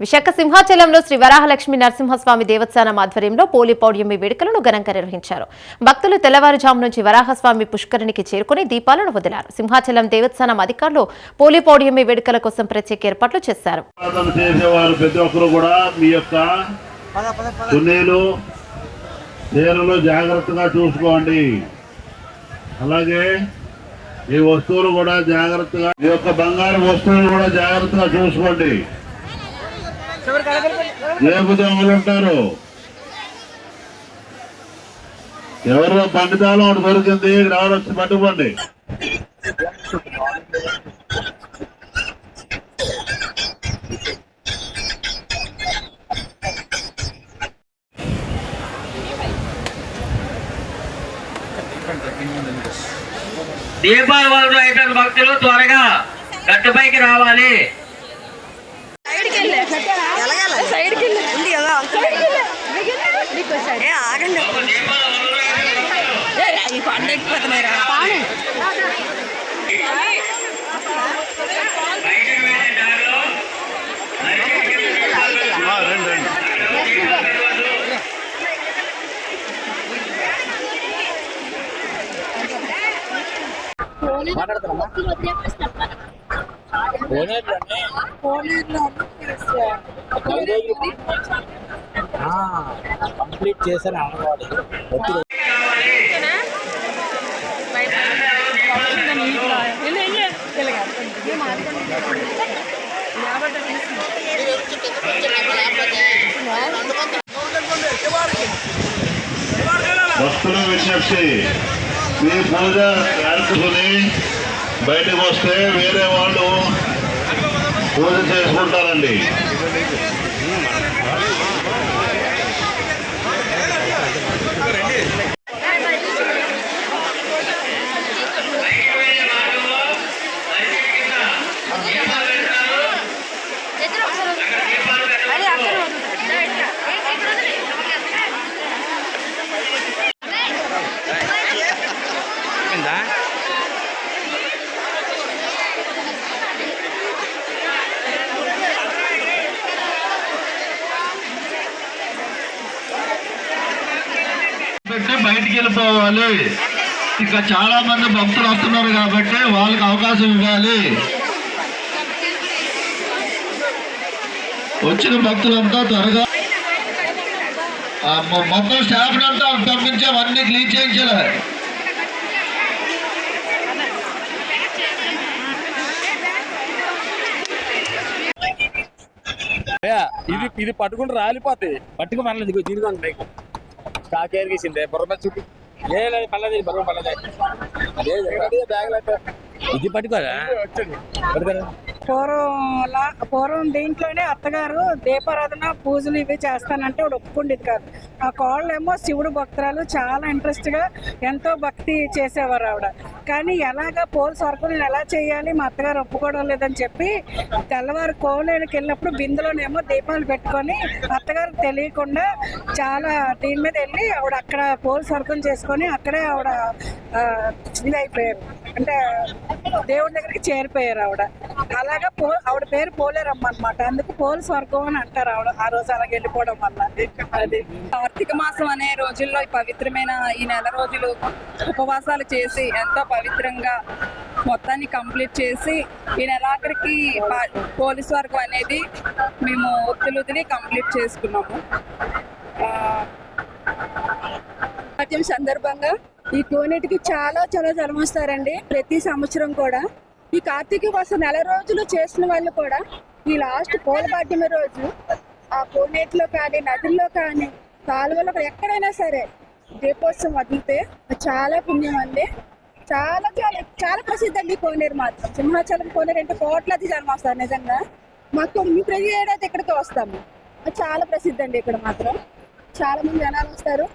విశాఖ సింహాచలంలో శ్రీ వరాహలక్ష్మి నరసింహస్వామి దేవస్థానం ఆధ్వర్యంలో పోలి పౌర్ణమి వేడుకలను ఘనంగా నిర్వహించారు. భక్తులు తెల్లవారుజాము నుంచి వరాహస్వామి పుష్కరిణికి చేరుకుని దీపాలను వదిలారు. సింహాచలం దేవస్థానం అధికారులు పోలి పౌర్ణమి వేడుకల కోసం ప్రత్యేక ఏర్పాట్లు చేశారు. జాగ్రత్తగా చూసుకోండి. అలాగే ఈ వస్తువులు కూడా జాగ్రత్తగా ఈ యొక్క బంగారు వస్తువులు కూడా జాగ్రత్తగా చూసుకోండి. రేపు దొంగలు ఉంటారు ఎవరు పండితాలు ఒకటి దొరికింది రావడం వచ్చి పట్టుకోండి దీపావళి అయితే భక్తులు త్వరగా గట్టుపైకి రావాలి. ఏ ఆగండి ఈ కొండ ఎక్కిపోతున్నాయి రా కంప్లీట్ చేశాను అనుకోవాలి ఒత్తిడి భక్తుల విజ్ఞప్తి మీ పూజ ఏర్పుకుని బయటకు వస్తే వేరే వాళ్ళు పూజ చేసుకుంటారండి. పెట్టి బయటికి వెళ్ళిపోవాలి. ఇక చాలా మంది భక్తులు వస్తున్నారు కాబట్టి వాళ్ళకి అవకాశం ఇవ్వాలి. వచ్చిన భక్తులంతా త్వరగా మొత్తం స్టాఫ్ అంతా పంపించి అవన్నీ క్లీన్ చేయించాలి. ఇది ఇది పట్టుకుంటే రాలిపోతాయి. పట్టుకు మళ్ళీ దిగు తిరుగుతుంది బైక్ కాకేరు గీసిందే బుర్ర చూపి లేదు పల్లది బుర్ర పల్లది అదే బ్యాగ్ ఇది పట్టుకోరా? పట్టుకోరా? పూర్వం పూర్వం దీంట్లోనే అత్తగారు దీపారాధన పూజలు ఇవి చేస్తానంటే ఆవిడ ఒప్పుకుండేది కాదు. ఆ కోళ్ళేమో శివుడు భక్తురాలు చాలా ఇంట్రెస్ట్గా ఎంతో భక్తి చేసేవారు ఆవిడ. కానీ ఎలాగ పోల్ వర్కులను ఎలా చేయాలి? మా అత్తగారు ఒప్పుకోవడం లేదని చెప్పి తెల్లవారు కోలేనికి వెళ్ళినప్పుడు బిందులోనేమో దీపాలు పెట్టుకొని అత్తగారు తెలియకుండా చాలా దీని మీద వెళ్ళి ఆవిడ అక్కడ పోల్ వర్కం చేసుకొని అక్కడే ఆవిడ ఇది అయిపోయారు. అంటే దేవుడి దగ్గరికి చేరిపోయారు ఆవిడ. అలాగా పో ఆవిడ పేరు పోలేరమ్మ అనమాట అందుకు పోల్ స్వర్గం అని అంటారు ఆవిడ. ఆ రోజు అలాగే వెళ్ళిపోవడం వల్ల. అది కార్తీక మాసం అనే రోజుల్లో ఈ పవిత్రమైన ఈ నెల రోజులు ఉపవాసాలు చేసి ఎంతో పవిత్రంగా మొత్తాన్ని కంప్లీట్ చేసి ఈ నెలాఖరికి పోలీస్ వర్గం అనేది మేము ఒత్తులు కంప్లీట్ చేసుకున్నాము. సందర్భంగా ఈ కోనేటికి చాలా చాలా జనం వస్తారండి ప్రతి సంవత్సరం కూడా ఈ కార్తీక మాసం నెల రోజులు చేసిన వాళ్ళు కూడా ఈ లాస్ట్ పోలపాడ్యమి రోజు ఆ కోనేటిలో కానీ నదుల్లో కానీ కాలువలో ఎక్కడైనా సరే దీపోత్సవం వదిలితే అది చాలా పుణ్యం అండి. చాలా చాలా చాలా ప్రసిద్ధి అండి కోనేరు మాత్రం. సింహాచలం కోనేరు అంటే కోట్లాది జనం వస్తారు నిజంగా. మాకు మీ ప్రతి ఏడాది ఇక్కడికి వస్తాము. చాలా ప్రసిద్ధి అండి ఇక్కడ మాత్రం. చాలా మంది జనాలు వస్తారు.